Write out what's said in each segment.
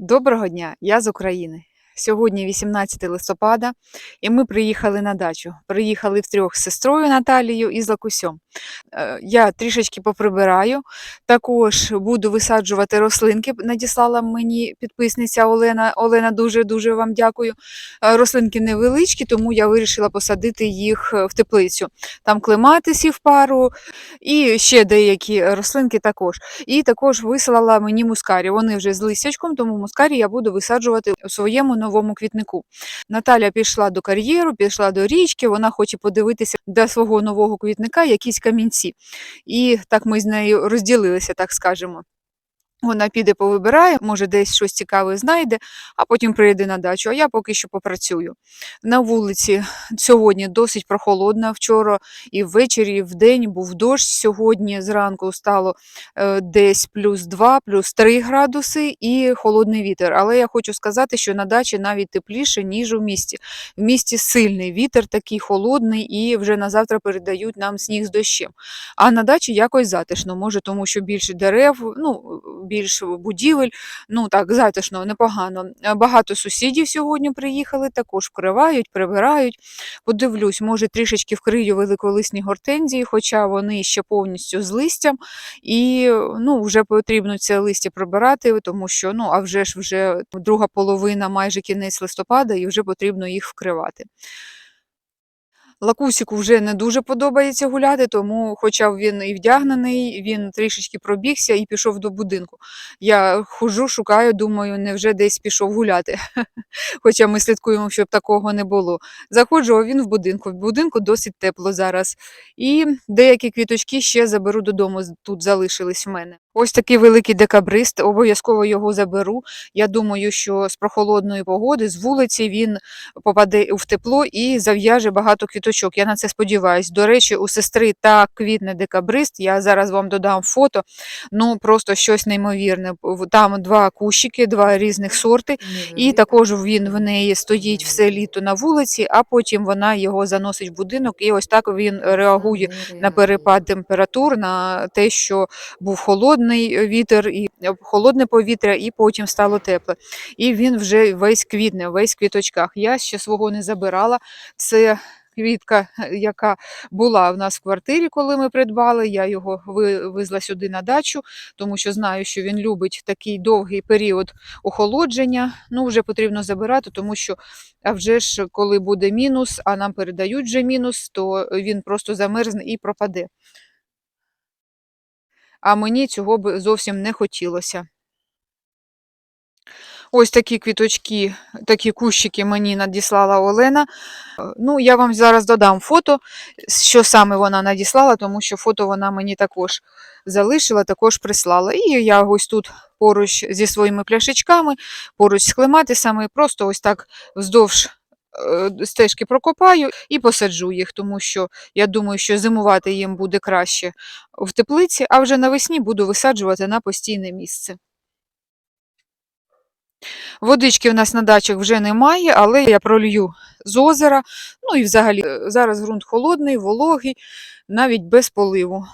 Доброго дня, я з України. Сьогодні 18 листопада, і ми приїхали на дачу. Приїхали втрьох з сестрою Наталією і з Лакусьом. Е, Я трішечки поприбираю, також буду висаджувати рослинки. Надіслала мені підписниця Олена. Олена, дуже-дуже вам дякую. Е, Рослинки невеличкі, тому я вирішила посадити їх е, в теплицю. Там клематисів пару і ще деякі рослинки також. І також вислала мені мускарі. Вони вже з листячком, тому мускарі я буду висаджувати у своєму новому квітнику. Наталя пішла до кар'єру, пішла до річки, вона хоче подивитися для свого нового квітника якісь камінці. І так ми з нею розділилися, так скажемо. Вона піде повибирає, може десь щось цікаве знайде, а потім прийде на дачу. А я поки що попрацюю. На вулиці сьогодні досить прохолодно. Вчора і ввечері, і вдень був дощ. Сьогодні зранку стало е, десь плюс 2, плюс 3 градуси і холодний вітер. Але я хочу сказати, що на дачі навіть тепліше, ніж у місті. В місті сильний вітер, такий холодний, і вже на завтра передають нам сніг з дощем. А на дачі якось затишно, може, тому що більше дерев, ну, більше будівель, ну так, затишно, непогано. Е, Багато сусідів сьогодні приїхали, також вкривають, прибирають. Подивлюсь, може трішечки вкрию великолисні гортензії, хоча вони ще повністю з листям, і ну, вже потрібно це листя прибирати, тому що ну, а вже ж вже друга половина, майже кінець листопада, і вже потрібно їх вкривати. Лакусіку вже не дуже подобається гуляти, тому, хоча він і вдягнений, він трішечки пробігся і пішов до будинку. Я хожу, шукаю, думаю, невже десь пішов гуляти. Хоча ми слідкуємо, щоб такого не було. Заходжу, а він в будинку. В будинку досить тепло зараз. І деякі квіточки ще заберу додому, тут залишились в мене. Ось такий великий декабрист, обов'язково його заберу. Я думаю, що з прохолодної погоди, з вулиці він попаде в тепло і зав'яже багато квіточок. Я на це сподіваюся. До речі, у сестри так квітне декабрист. Я зараз вам додам фото. Ну просто щось неймовірне. Там два кущики, два різних сорти. І також він в неї стоїть все літо на вулиці, а потім вона його заносить в будинок, і ось так він реагує на перепад температур, на те, що був холодний вітер і е, холодне повітря, і потім стало тепле. І він вже весь квітне, весь в квіточках. Я ще свого не забирала. Це квітка, е, яка була в нас в квартирі, коли ми придбали. Я його вивезла сюди на дачу, тому що знаю, що він любить такий довгий період охолодження. Ну, вже потрібно забирати, тому що а вже ж, коли буде мінус, а нам передають вже мінус, то він просто замерзне і пропаде. А мені цього б зовсім не хотілося. Ось такі квіточки, такі кущики мені надіслала Олена. Ну, я вам зараз додам фото, що саме вона надіслала, тому що фото вона мені також залишила, також прислала. І я ось тут поруч зі своїми пляшечками, поруч з клематисами, просто ось так вздовж стежки прокопаю і посаджу їх, тому що я думаю, що зимувати їм буде краще в теплиці, а вже навесні буду висаджувати на постійне місце. Водички в нас на дачах вже немає, але я пролью з озера. Ну і взагалі е, зараз ґрунт холодний, вологий, навіть без поливу.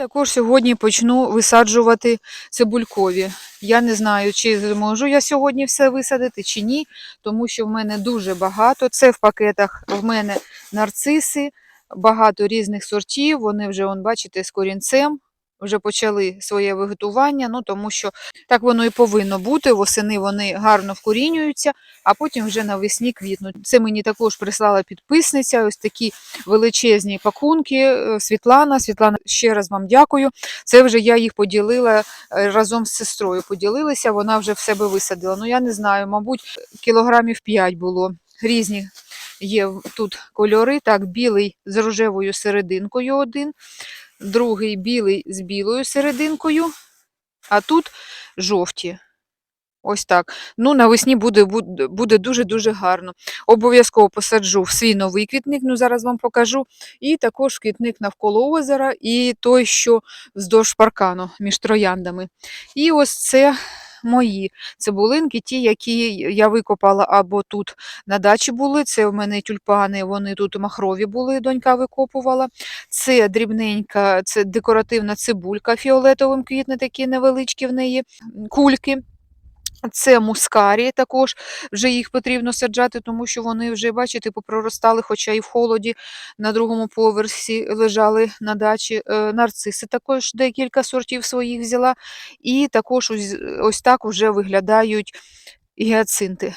Також сьогодні почну висаджувати цибулькові. Я не знаю, чи зможу я сьогодні все висадити, чи ні, тому що в мене дуже багато. Це в пакетах в мене нарциси, багато різних сортів. Вони вже, он, бачите, з корінцем. Вже почали своє виготування, ну тому що так воно і повинно бути. Восени вони гарно вкорінюються, а потім вже навесні квітнуть. Це мені також прислала підписниця. Ось такі величезні пакунки. е, Світлана. Світлана, ще раз вам дякую. Це вже я їх поділила е, разом з сестрою. Поділилися, вона вже в себе висадила. Ну я не знаю, мабуть, кілограмів 5 було. Різні є тут кольори. Так, білий з рожевою серединкою один, другий білий з білою серединкою, а тут жовті. Ось так. Ну, навесні буде, буде, дуже-дуже гарно. Обов'язково посаджу в свій новий квітник, ну зараз вам покажу. І також квітник навколо озера, і той, що вздовж паркану між трояндами. І ось це мої цибулинки, ті, які я викопала або тут на дачі були. Це в мене тюльпани, вони тут махрові були, донька викопувала. Це дрібненька, це декоративна цибулька фіолетовим квітне, такі невеличкі в неї кульки. Це мускарі також, вже їх потрібно саджати, тому що вони вже, бачите, попроростали, хоча і в холоді на другому поверсі лежали на дачі. Е, Нарциси також декілька сортів своїх взяла. І також ось, ось так вже виглядають гіацинти.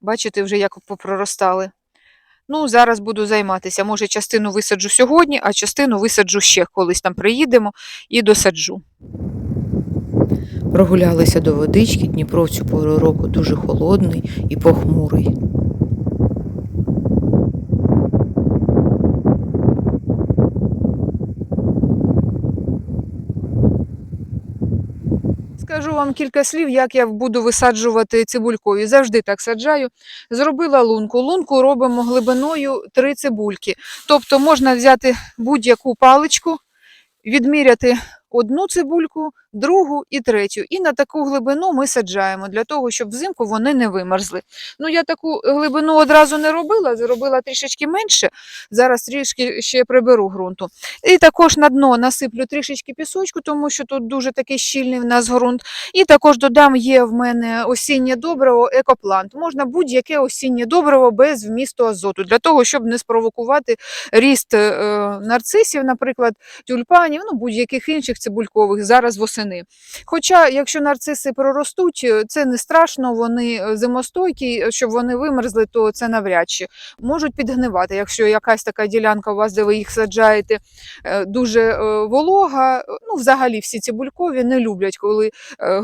Бачите, вже як попроростали. Ну, зараз буду займатися. Може, частину висаджу сьогодні, а частину висаджу ще колись там приїдемо і досаджу. Прогулялися до водички, Дніпро в цю пору року дуже холодний і похмурий. Скажу вам кілька слів, як я буду висаджувати цибулькові. Завжди так саджаю. Зробила лунку. Лунку робимо глибиною 3 цибульки. Тобто можна взяти будь-яку паличку, відміряти одну цибульку, другу і третю. І на таку глибину ми саджаємо, для того, щоб взимку вони не вимерзли. Ну, я таку глибину одразу не робила, зробила трішечки менше. Зараз трішки ще приберу ґрунту. І також на дно насиплю трішечки пісочку, тому що тут дуже такий щільний в нас ґрунт. І також додам є в мене осіннє добриво екоплант. Можна будь-яке осіннє добриво без вмісту азоту, для того, щоб не спровокувати ріст е, нарцисів, наприклад, тюльпанів, ну будь-яких інших цибулькових зараз восени. Хоча, якщо нарциси проростуть, е, це не страшно, вони е, зимостойкі, е, щоб вони вимерзли, то це навряд чи можуть підгнивати. Якщо якась така ділянка у вас, де ви їх саджаєте, дуже волога. Ну, взагалі, всі цибулькові не люблять, коли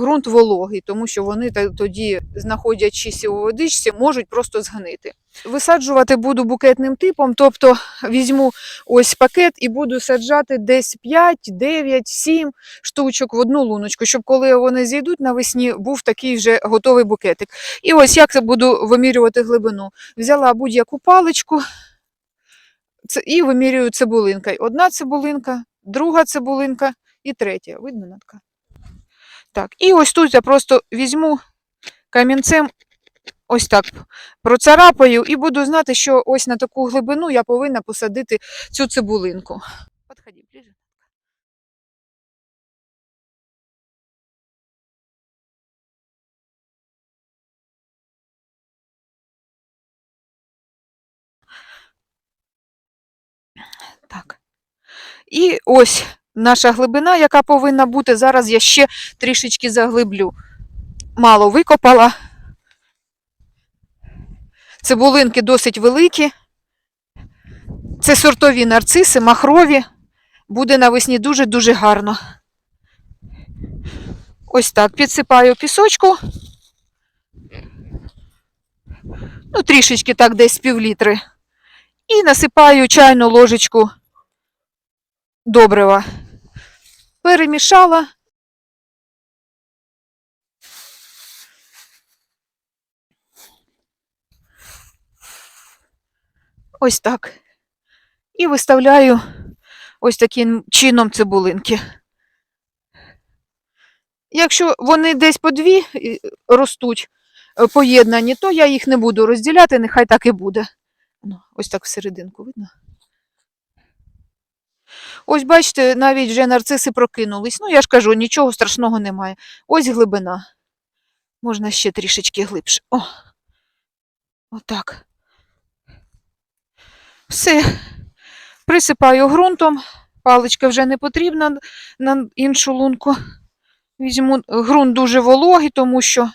ґрунт вологий, тому що вони тоді, знаходячись у водичці, можуть просто згнити. Висаджувати буду букетним типом, тобто візьму ось пакет і буду саджати десь 5, 9, 7 штучок в одну луночку, щоб коли вони зійдуть навесні, був такий вже готовий букетик. І ось як буду вимірювати глибину. Взяла будь-яку паличку і вимірюю цибулинкою. Одна цибулинка, друга цибулинка і третя. Видно, Натка? Так, і ось тут я просто візьму камінцем, ось так процарапаю, і буду знати, що ось на таку глибину я повинна посадити цю цибулинку. Подходи ближе. Так. І ось наша глибина, яка повинна бути. Зараз я ще трішечки заглиблю. Мало викопала. Цибулинки досить великі. Це сортові нарциси, махрові. Буде навесні дуже-дуже гарно. Ось так підсипаю пісочку. Ну, трішечки так, десь півлітри. І насипаю чайну ложечку добрива. Перемішала. Ось так. І виставляю ось таким чином цибулинки. Якщо вони десь по дві е, ростуть е, поєднані, то я їх не буду розділяти, нехай так і буде. Ну, ось так всерединку видно. Ось бачите, навіть вже нарциси прокинулись. Ну, я ж кажу, нічого страшного немає. Ось глибина. Можна ще трішечки глибше. О, отак. Все. Присипаю ґрунтом. Паличка вже не потрібна на іншу лунку. Візьму ґрунт дуже вологий, тому що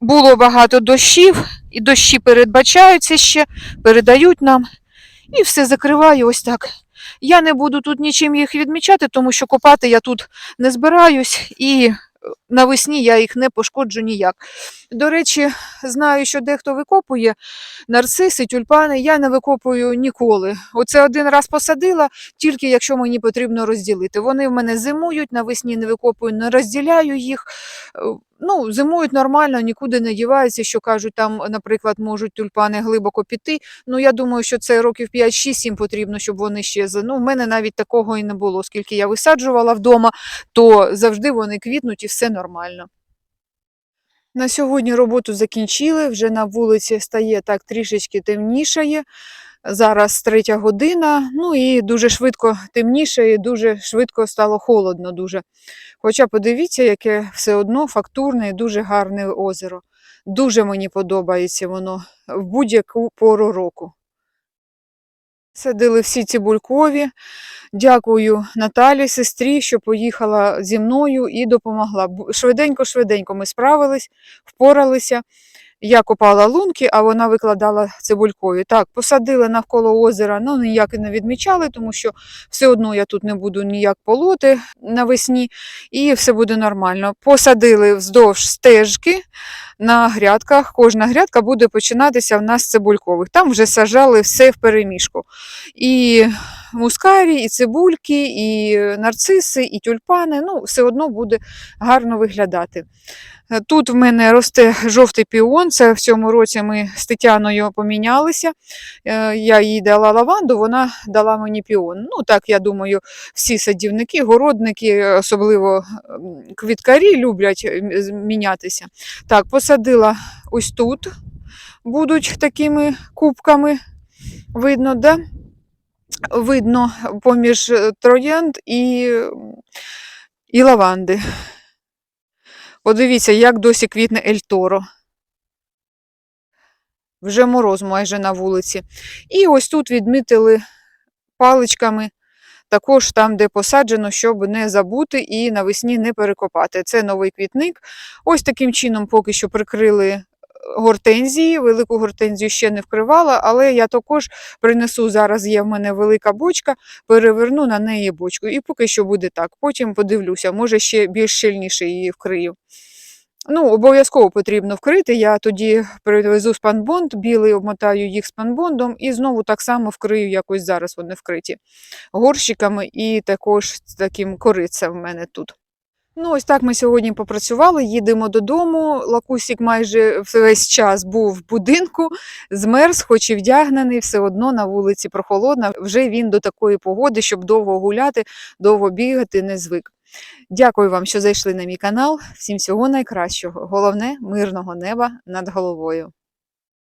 було багато дощів, і дощі передбачаються ще, передають нам. І все закриваю ось так. Я не буду тут нічим їх відмічати, тому що копати я тут не збираюсь, і навесні я їх не пошкоджу ніяк. До речі, знаю, що дехто викопує нарциси, тюльпани. Я не викопую ніколи. Оце один раз посадила, тільки якщо мені потрібно розділити. Вони в мене зимують, навесні не викопую, не розділяю їх. Ну, зимують нормально, нікуди не діваються, що кажуть, там, наприклад, можуть тюльпани глибоко піти. Ну, я думаю, що це років 5-6-7 потрібно, щоб вони щезли. Ну, в мене навіть такого і не було, оскільки я висаджувала вдома, то завжди вони квітнуть і все нормально. На сьогодні роботу закінчили, вже на вулиці стає так трішечки темнішає. Зараз третя година, ну і дуже швидко темніше, і дуже швидко стало холодно дуже. Хоча подивіться, яке все одно фактурне і дуже гарне озеро. Дуже мені подобається воно в будь-яку пору року. Садили всі цибулькові. Дякую Наталі, сестрі, що поїхала зі мною і допомогла. Швиденько-швиденько ми справились, впоралися. Я копала лунки, а вона викладала цибулькові. Так, посадили навколо озера, ну ніяк і не відмічали, тому що все одно я тут не буду ніяк полоти навесні, і все буде нормально. Посадили вздовж стежки на грядках. Кожна грядка буде починатися в нас з цибулькових. Там вже сажали все в переміжку. І мускарі, і цибульки, і нарциси, і тюльпани. Ну, все одно буде гарно виглядати. Тут в мене росте жовтий піон. Це в цьому році ми з Тетяною помінялися. Е, Я їй дала лаванду, вона дала мені піон. Ну, так, я думаю, всі садівники, городники, особливо квіткарі, люблять мінятися. Так, посадила ось тут, будуть такими кубками. Видно, да? Видно поміж е, троянд і, і лаванди. Подивіться, як досі квітне Ельторо. Вже мороз майже на вулиці. І ось тут відмітили паличками, також там, де посаджено, щоб не забути і навесні не перекопати. Це новий квітник. Ось таким чином поки що прикрили гортензії. Велику гортензію ще не вкривала, але я також принесу зараз є в мене велика бочка, переверну на неї бочку. І поки що буде так. Потім подивлюся, може ще більш щільніше її вкрию. Ну, обов'язково потрібно вкрити. Я тоді привезу спанбонд, білий обмотаю їх спанбондом і знову так само вкрию якось зараз вони вкриті горщиками і також таким корицем в мене тут. Ну, ось так ми сьогодні попрацювали, їдемо додому. Лакусік майже весь час був в будинку, змерз, хоч і вдягнений, все одно на вулиці прохолодно. Вже він до такої погоди, щоб довго гуляти, довго бігати, не звик. Дякую вам, що зайшли на мій канал. Всім всього найкращого. Головне мирного неба над головою.